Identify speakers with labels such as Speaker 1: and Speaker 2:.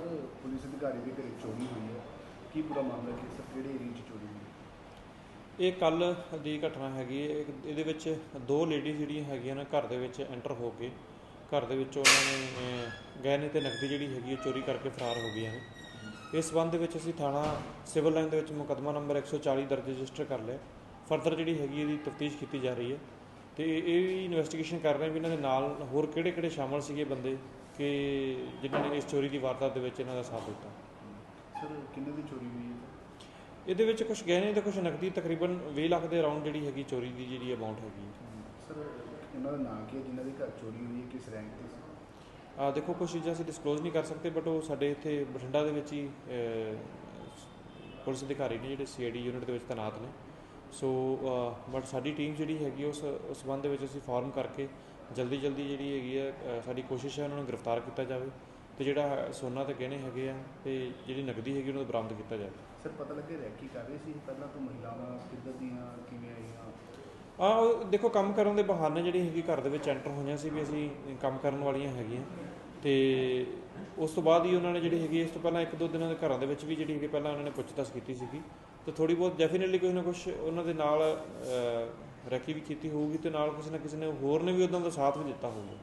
Speaker 1: Police ਅਧਿਕਾਰੀ ਦੇ ਘਰੇ ਚੋਰੀ ਹੋਈ ਹੈ। ਕੀ ਪੂਰਾ ਮਾਮਲਾ ਕਿ ਸਰ? ਕਿਹੜੇ ਏਰੀਆ 'ਚ ਚੋਰੀ ਹੋਈ
Speaker 2: ਇਹ ਕੱਲ ਦੀ ਘਟਨਾ ਹੈਗੀ ਹੈ। ਇਹ- ਇਹਦੇ ਵਿੱਚ ਦੋ ਲੇਡੀਜ਼ ਜਿਹੜੀਆਂ ਹੈਗੀਆਂ ਨੇ ਘਰ ਦੇ ਵਿੱਚ ਐਂਟਰ ਹੋ ਕੇ ਘਰ ਦੇ ਵਿੱਚ ਉਹਨਾਂ ਨੇ ਅਹ, ਗਹਿਣੇ ਤੇ ਨਕਦੀ ਜਿਹੜੀ ਹੈਗੀ ਹੈ ਚੋਰੀ ਕਰਕੇ ਫਰਾਰ ਹੋ ਗਈਆਂ ਨੇ। ਇਸ ਸੰਬੰਧ ਦੇ ਵਿੱਚ ਅਸੀਂ ਥਾਣਾ ਸਿਵਲ ਲਾਈਨ ਦੇ ਵਿੱਚ ਮੁਕੱਦਮਾ ਨੰਬਰ 140 ਦਰਜ ਰਜਿਸਟਰ ਕਰ ਲਿਆ। ਫਰਦਰ ਜਿਹੜੀ ਹੈਗੀ ਇਹਦੀ ਤਫਤੀਸ਼ ਕੀਤੀ ਜਾ ਰਹੀ ਹੈ। ਤੇ ਇਹ ਵੀ ਇਨਵੈਸਟੀਗੇਸ਼ਨ ਕਰ ਰਹੇ ਵੀ ਇਹਨਾਂ ਦੇ ਨਾਲ ਹੋਰ ਕਿਹੜੇ ਕਿਹੜੇ ਸ਼ਾਮਲ ਸੀਗੇ ਬੰਦੇ ਕਿ ਜਿਨ੍ਹਾਂ ਨੇ ਇਸ ਚੋਰੀ ਦੀ ਵਾਰਦਾਤ ਦੇ ਵਿੱਚ ਇਹਨਾਂ ਦਾ ਸਾਥ ਦਿੱਤਾ?
Speaker 1: ਸਰ ਕਿੰਨੇ ਦੀ ਚੋਰੀ ਹੋਈ ਹੈ?
Speaker 2: ਇਹਦੇ ਵਿੱਚ ਕੁਝ ਗਹਿਣੇ ਤੇ ਕੁਝ ਨਕਦੀ ਤਕਰੀਬਨ 20 ਲੱਖ ਦੇ ਅਰਾਊਂਡ ਜਿਹੜੀ ਹੈਗੀ ਚੋਰੀ ਦੀ ਜਿਹੜੀ ਅਮਾਉਂਟ ਹੈਗੀ
Speaker 1: ਸਰ ਉਹਨਾਂ ਦਾ ਨਾਂ ਕੀ ਹੈ? ਜਿਨ੍ਹਾਂ ਦੇ ਘਰ ਚੋਰੀ ਹੋਈ ਹੈ ਕਿਸ ਰੈਂਕ ਤੇ ਸੀ?
Speaker 2: ਆ ਦੇਖੋ ਕੁਝ ਚੀਜ਼ਾਂ ਅਸੀਂ ਡਿਸਕਲੋਜ਼ ਨਹੀਂ ਕਰ ਸਕਦੇ ਬਟ ਉਹ ਸਾਡੇ ਇੱਥੇ ਬਠਿੰਡਾ ਦੇ ਵਿੱਚ ਹੀ ਪੁਲਿਸ ਅਧਿਕਾਰੀ ਨੇ ਜਿਹੜੇ ਸੀਆਈਡੀ ਯੂਨਿਟ ਦੇ ਵਿੱਚ ਤੈਨਾਤ ਨੇ। ਸੋ ਬਟ ਸਾਡੀ ਟੀਮ ਜਿਹੜੀ ਹੈਗੀ ਉਸ ਉਸ ਸੰਬੰਧ ਦੇ ਵਿੱਚ ਅਸੀਂ ਫਾਰਮ ਕਰਕੇ ਜਲਦੀ ਜਲਦੀ ਜਿਹੜੀ ਹੈਗੀ ਅਹ, ਸਾਡੀ ਕੋਸ਼ਿਸ਼ ਹੈ ਉਹਨਾਂ ਨੂੰ ਗ੍ਰਿਫਤਾਰ ਕੀਤਾ ਜਾਵੇ ਤੇ ਜਿਹੜਾ ਸੋਨਾ ਤੇ ਗਹਿਣੇ ਹੈਗੇ ਆ ਤੇ ਜਿਹੜੀ ਨਕਦੀ ਹੈਗੀ ਉਹਨਾਂ ਨੂੰ ਬਰਾਮਦ ਕੀਤਾ ਜਾਵੇ।
Speaker 1: ਸਰ ਪਤਾ ਲੱਗੇ ਰੈਕੀ ਕਰ ਰਹੇ ਸੀ ਪਹਿਲਾਂ ਤੋਂ ਮਹਿਲਾਵਾਂ ਕਿੱਦਾਂ ਦੀਆਂ ਕਿਵੇਂ ਆਈਆਂ?
Speaker 2: ਆ ਉਹ ਦੇਖੋ ਕੰਮ ਕਰਨ ਦੇ ਬਹਾਨੇ ਜਿਹੜੀ ਹੈਗੀ ਘਰ ਦੇ ਵਿੱਚ ਐਂਟਰ ਹੋਈਆਂ ਸੀ ਵੀ ਅਸੀਂ ਕੰਮ ਕਰਨ ਵਾਲੀਆਂ ਹੈਗੀਆਂ। ਤੇ ਉਸ ਤੋਂ ਬਾਅਦ ਹੀ ਉਹਨਾਂ ਨੇ ਜਿਹੜੀ ਹੈਗੀ ਇਸ ਤੋਂ ਪਹਿਲਾਂ ਇੱਕ ਦੋ ਦਿਨਾਂ ਦੇ ਘਰਾਂ ਦੇ ਵਿੱਚ ਵੀ ਜਿਹੜੀ ਹੈਗੀ ਪਹਿਲਾਂ ਉਹਨਾਂ ਨੇ ਪੁੱਛਤਾਛ ਕੀਤੀ ਸੀਗੀ। ਤੇ ਥੋੜੀ ਬਹੁਤ ਡੈਫੀਨਿਟਲੀ ਕੋਈ ਨਾ ਕੁਝ ਉਹਨਾਂ ਦੇ ਨਾਲ ਰੈਕੀ ਵੀ ਕੀਤੀ ਹੋਊਗੀ ਤੇ ਨਾਲ ਕਿਸੇ ਨਾ ਕਿਸੇ ਨੇ ਹੋਰ ਨੇ ਵੀ ਉਹਨਾਂ ਦਾ ਸਾਥ ਵੀ ਦਿੱਤਾ ਹੋਊਗਾ।